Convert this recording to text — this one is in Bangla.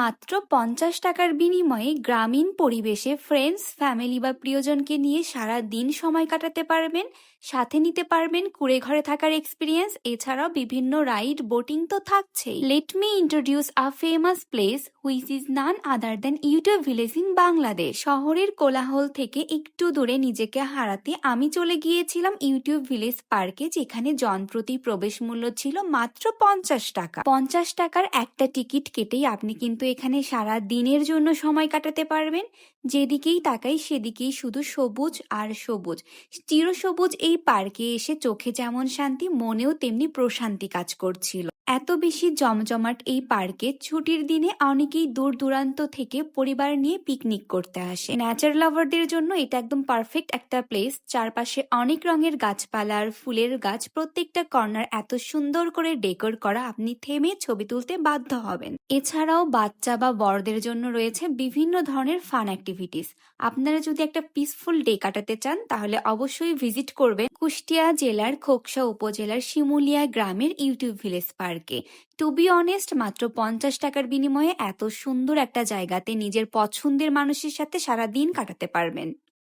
মাত্র পঞ্চাশ টাকার বিনিময়ে গ্রামীণ পরিবেশে ফ্রেন্ডস ফ্যামিলি বা প্রিয়জনকে নিয়ে সারা দিন সময় কাটাতে পারবেন, সাথে নিতে পারবেন কুড়ে ঘরে থাকার এক্সপিরিয়েন্স এছাড়াও বিভিন্ন রাইড বোটিং তো থাকছেই। Let me introduce a famous place which is none other than YouTube village in Bangladesh শহরের কোলাহল থেকে একটু দূরে নিজেকে হারাতে আমি চলে গিয়েছিলাম ইউটিউব ভিলেজ পার্কে যেখানে জনপ্রতি প্রবেশ মূল্য ছিল মাত্র পঞ্চাশ টাকা। পঞ্চাশ টাকার একটা টিকিট কেটেই আপনি কিন্তু এখানে সারা দিনের জন্য সময় কাটাতে পারবেন। যেদিকেই তাকাই সেদিকেই শুধু সবুজ আর সবুজ। চিরসবুজ এই পার্কে এসে চোখে যেমন শান্তি, মনেও তেমনি প্রশান্তি কাজ করছিল। এত বেশি জমজমাট এই পার্কে ছুটির দিনে অনেকেই দূর দূরান্ত থেকে পরিবার নিয়ে পিকনিক করতে আসে। ন্যাচার লাভারদের জন্য এটা একদম পারফেক্ট একটা প্লেস চারপাশে অনেক রঙের গাছপালা আর ফুলের গাছ। প্রত্যেকটা কর্নার এত সুন্দর করে ডেকোর করা। আপনি থেমে ছবি তুলতে বাধ্য হবেন। এছাড়াও বাচ্চা বা বড়দের জন্য রয়েছে বিভিন্ন ধরনের ফান অ্যাক্টিভিটিস আপনারা যদি একটা পিসফুল ডে কাটাতে চান, তাহলে অবশ্যই ভিজিট করবেন কুষ্টিয়া জেলার খোকসা উপজেলার শিমুলিয়া গ্রামের ইউটিউব ভিলেজ পার্কে টু বি অনেস্ট মাত্র পঞ্চাশ টাকার বিনিময়ে এত সুন্দর একটা জায়গাতে নিজের পছন্দের মানুষের সাথে সারা দিন কাটাতে পারবেন।